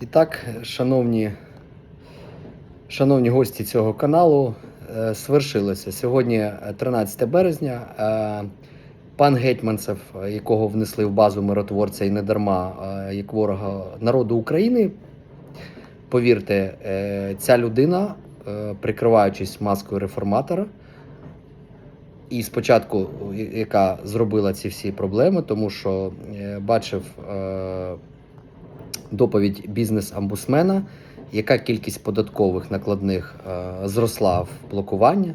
І так, шановні, шановні гості цього каналу, е, свершилося. Сьогодні е, 13 березня. Е, Пан Гетьманцев, е, якого внесли в базу миротворця і не дарма, е, як ворога народу України. Повірте, е, ця людина, е, прикриваючись маскою реформатора, і спочатку, яка зробила ці всі проблеми, тому що е, бачив е, доповідь бізнес-амбусмена, яка кількість податкових накладних е, зросла в блокування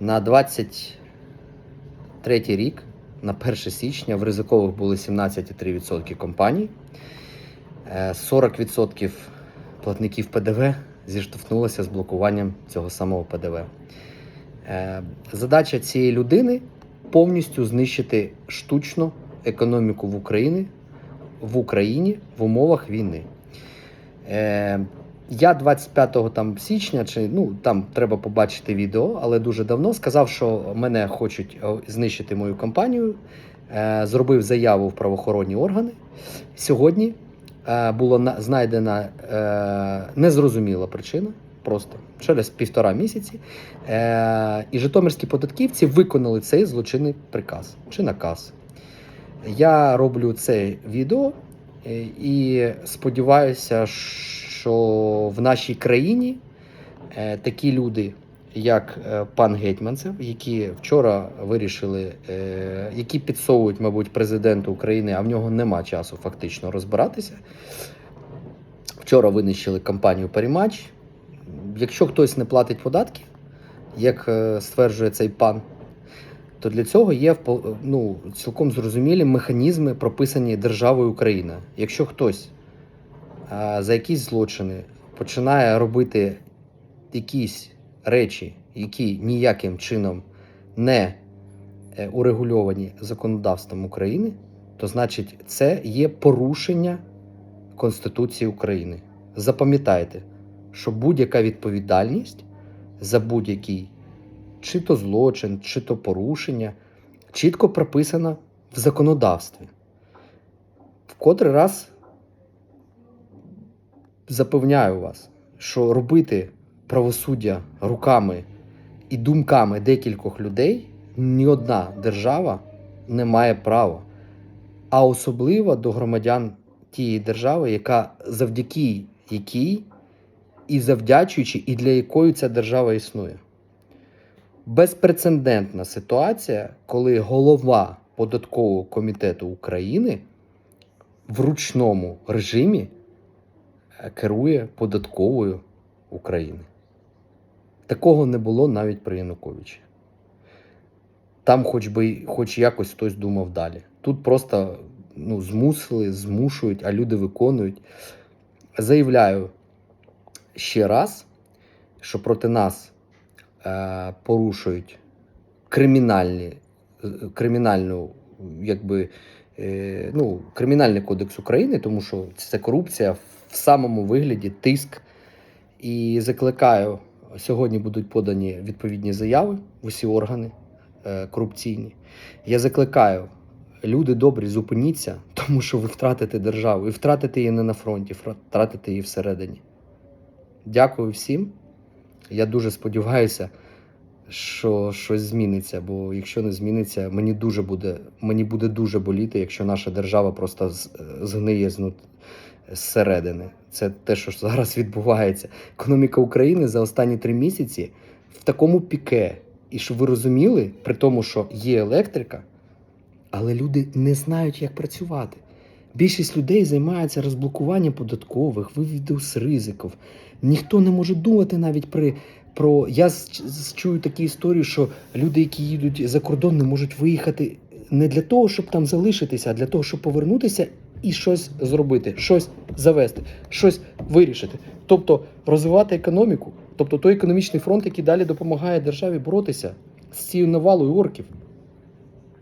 на 23 рік, на 1 січня в ризикових були 17,3% компаній, Е, 40% платників ПДВ зіштовхнулося з блокуванням цього самого ПДВ. Е, Задача цієї людини повністю знищити штучно економіку в Україні в Україні в умовах війни. Е, я 25 там, січня, чи ну там треба побачити відео, але дуже давно сказав, що мене хочуть е, знищити мою компанію. Е, зробив заяву в правоохоронні органи. Сьогодні е, була на, знайдена е, незрозуміла причина, просто через півтора місяці. Е, і житомирські податківці виконали цей злочинний приказ чи наказ. Я роблю це відео е, і сподіваюся, що в нашій країні е, такі люди, як е, пан Гетьманцев, які вчора вирішили, які підсовують, мабуть, президенту України, а в нього нема часу фактично розбиратися. Вчора винищили компанію Парімач. Якщо хтось не платить податки, як стверджує цей пан, то для цього є ну, цілком зрозумілі механізми, прописані державою Україна. Якщо хтось за якісь злочини починає робити якісь речі, які ніяким чином не е, урегульовані законодавством України, то значить це є порушення Конституції України. Запам'ятайте, що будь-яка відповідальність за будь-який чи то злочин, чи то порушення, чітко прописана в законодавстві. В котрий раз запевняю вас, що робити правосуддя руками і думками декількох людей ні одна держава не має права, а особливо до громадян тієї держави, яка завдяки якій і завдячуючи, і для якої ця держава існує безпрецедентна ситуація, коли голова податкового комітету України в ручному режимі е, керує податковою України. Такого не було навіть при Януковичі. Там хоч би хоч якось хтось думав далі. Тут просто ну, змусили, змушують, а люди виконують. Заявляю ще раз, що проти нас порушують кримінальні, е, кримінальну, якби, е, ну, кримінальний кодекс України, тому що це корупція в самому вигляді, тиск. І закликаю, сьогодні будуть подані відповідні заяви в усі органи е, корупційні. Я закликаю, люди добрі, зупиніться, тому що ви втратите державу і втратите її не на фронті, втратите її всередині. Дякую всім. Я дуже сподіваюся, що щось зміниться. Бо якщо не зміниться, мені дуже буде, мені буде дуже боліти, якщо наша держава просто згниє зсередини. Це те, що зараз відбувається. Економіка України за останні три місяці в такому піке. І щоб ви розуміли, при тому, що є електрика, але люди не знають, як працювати. Більшість людей займається розблокуванням податкових, вивіду з ризиків. Ніхто не може думати навіть при про. Я чую такі історії, що люди, які їдуть за кордон, не можуть виїхати не для того, щоб там залишитися, а для того, щоб повернутися і щось зробити, щось завести, щось вирішити. Тобто розвивати економіку, тобто той економічний фронт, який далі допомагає державі боротися з цією навалою орків.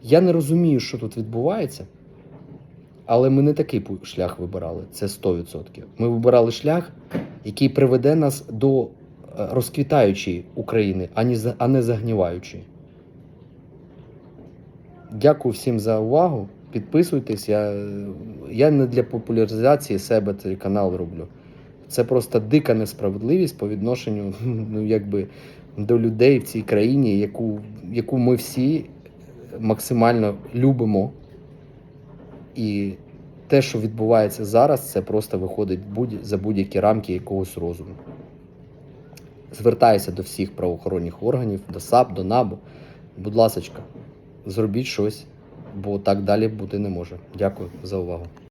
Я не розумію, що тут відбувається. Але ми не такий шлях вибирали, це 100%. Ми вибирали шлях, який приведе нас до е, розквітаючої України, а не загніваючої. Дякую всім за увагу. Підписуйтесь. Я, я не для популяризації себе цей канал роблю. Це просто дика несправедливість по відношенню ну, якби, до людей в цій країні, яку, яку ми всі максимально любимо. І те, що відбувається зараз, це просто виходить будь- за будь-які рамки якогось розуму. Звертаюся до всіх правоохоронних органів, до САП, до НАБУ. Будь ласка, зробіть щось, бо так далі бути не може. Дякую за увагу.